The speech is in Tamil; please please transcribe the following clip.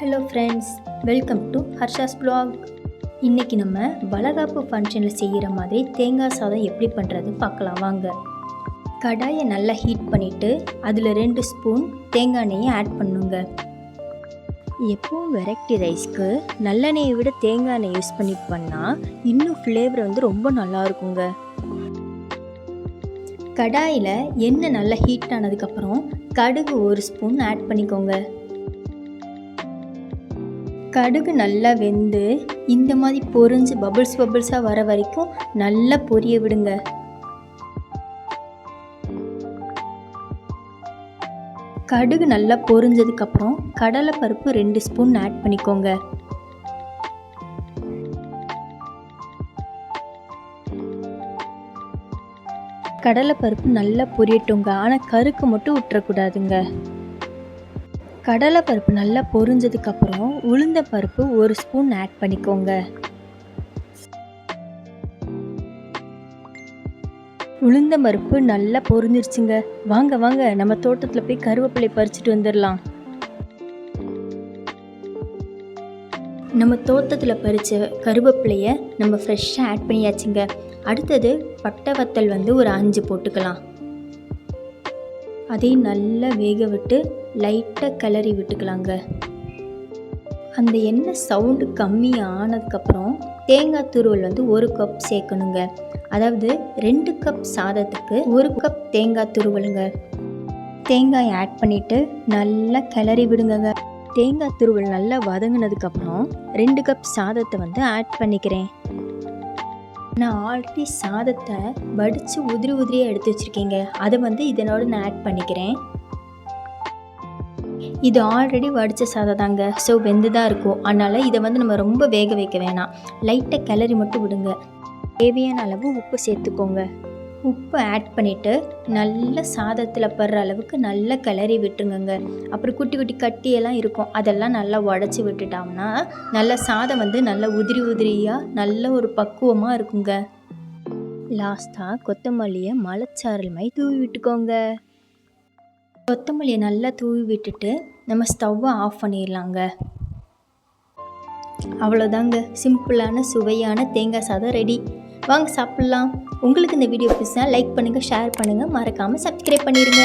Hello friends welcome to Harsha's blog இன்றைக்கி நம்ம வளகாப்பு ஃபங்க்ஷனில் செய்கிற மாதிரி தேங்காய் சாதம் எப்படி பண்ணுறது பார்க்கலாம் வாங்க. கடாயை நல்லா ஹீட் பண்ணிவிட்டு அதில் ரெண்டு ஸ்பூன் தேங்காய் எண்ணெயை ஆட் பண்ணுங்க. எப்பவும் வெரைட்டி ரைஸ்க்கு நல்லெண்ணெயை விட தேங்காய் எண்ணெய் யூஸ் பண்ணி பண்ணால் இன்னும் ஃப்ளேவர் வந்து ரொம்ப நல்லா இருக்குங்க. கடாயில் எண்ணெய் நல்லா ஹீட் ஆனதுக்கப்புறம் கடுகு ஒரு ஸ்பூன் ஆட் பண்ணிக்கோங்க. கடுகு நல்லா வெந்து இந்த மாதிரி பொரிஞ்சு பபிள்ஸ் பபிள்ஸாக வர வரைக்கும் நல்லா பொரிய விடுங்க. கடுகு நல்லா பொரிஞ்சதுக்கப்புறம் கடலைப்பருப்பு ரெண்டு ஸ்பூன் ஆட் பண்ணிக்கோங்க. கடலைப்பருப்பு நல்லா பொரியட்டுங்க. ஆனால் கருக்கு மட்டும் விட்டுறக்கூடாதுங்க கடலைப்பருப்பு நல்லா பொரிஞ்சதுக்கப்புறம் உளுந்த பருப்பு ஒரு ஸ்பூன் ஆட் பண்ணிக்கோங்க. உளுந்த பருப்பு நல்லா பொரிஞ்சிருச்சுங்க. வாங்க வாங்க நம்ம தோட்டத்தில் போய் கருவேப்பிலை பறிச்சுட்டு வந்துடலாம் நம்ம தோட்டத்தில் பறித்த கருவேப்பிலையை நம்ம ஃப்ரெஷ்ஷாக ஆட் பண்ணியாச்சுங்க. அடுத்தது பட்டை வத்தல் வந்து ஒரு அஞ்சு போட்டுக்கலாம். அதையும் நல்லா வேக விட்டு லைட்டாக கிளறி விட்டுக்கலாங்க. அந்த எண்ணெய் சவுண்டு கம்மி ஆனதுக்கப்புறம் தேங்காய் துருவல் வந்து ஒரு கப் சேர்க்கணுங்க. அதாவது ரெண்டு கப் சாதத்துக்கு ஒரு கப் தேங்காய் துருவலுங்க. தேங்காய் ஆட் பண்ணிவிட்டு நல்லா கிளறி விடுங்க தேங்காய் துருவல் நல்லா வதங்கினதுக்கப்புறம் ரெண்டு கப் சாதத்தை வந்து ஆட் பண்ணிக்கிறேன். நான் ஆல்ரெடி சாதத்தை வடித்து உதிரி உதிரியாக எடுத்து வச்சுருக்கேங்க. அதை வந்து இதனோட நான் ஆட் பண்ணிக்கிறேன். இது ஆல்ரெடி வடித்த சாதம் தாங்க. ஸோ வெந்து தான் இருக்கும். அதனால் இதை வந்து நம்ம ரொம்ப வேக வைக்க வேணாம். லைட்டாக கிளறி மட்டும் விடுங்க. தேவையான அளவு உப்பு சேர்த்துக்கோங்க. உப்பு ஆட் பண்ணிவிட்டு நல்ல சாதத்தில் படுற அளவுக்கு நல்லா கிளறி விட்டுருங்கங்க. அப்புறம் குட்டி குட்டி கட்டியெல்லாம் இருக்கும். அதெல்லாம் நல்லா உடச்சி விட்டுட்டோம்னா நல்ல சாதம் வந்து நல்லா உதிரி உதிரியாக நல்ல ஒரு பக்குவமாக இருக்குங்க. லாஸ்ட்டாக கொத்தமல்லியை மலைச்சாரல் மாதிரி தூவி விட்டுக்கோங்க. கொத்தமல்லியை நல்லா தூவி விட்டுட்டு நம்ம ஸ்டவ்வை ஆஃப் பண்ணிடலாங்க அவ்வளோதாங்க சிம்பிளான சுவையான தேங்காய் சாதம் ரெடி வாங்க சாப்பிட்லாம். உங்களுக்கு இந்த வீடியோ பிடிச்சா லைக் பண்ணுங்கள் ஷேர் பண்ணுங்கள் மறக்காமல் சப்ஸ்கிரைப் பண்ணிடுங்க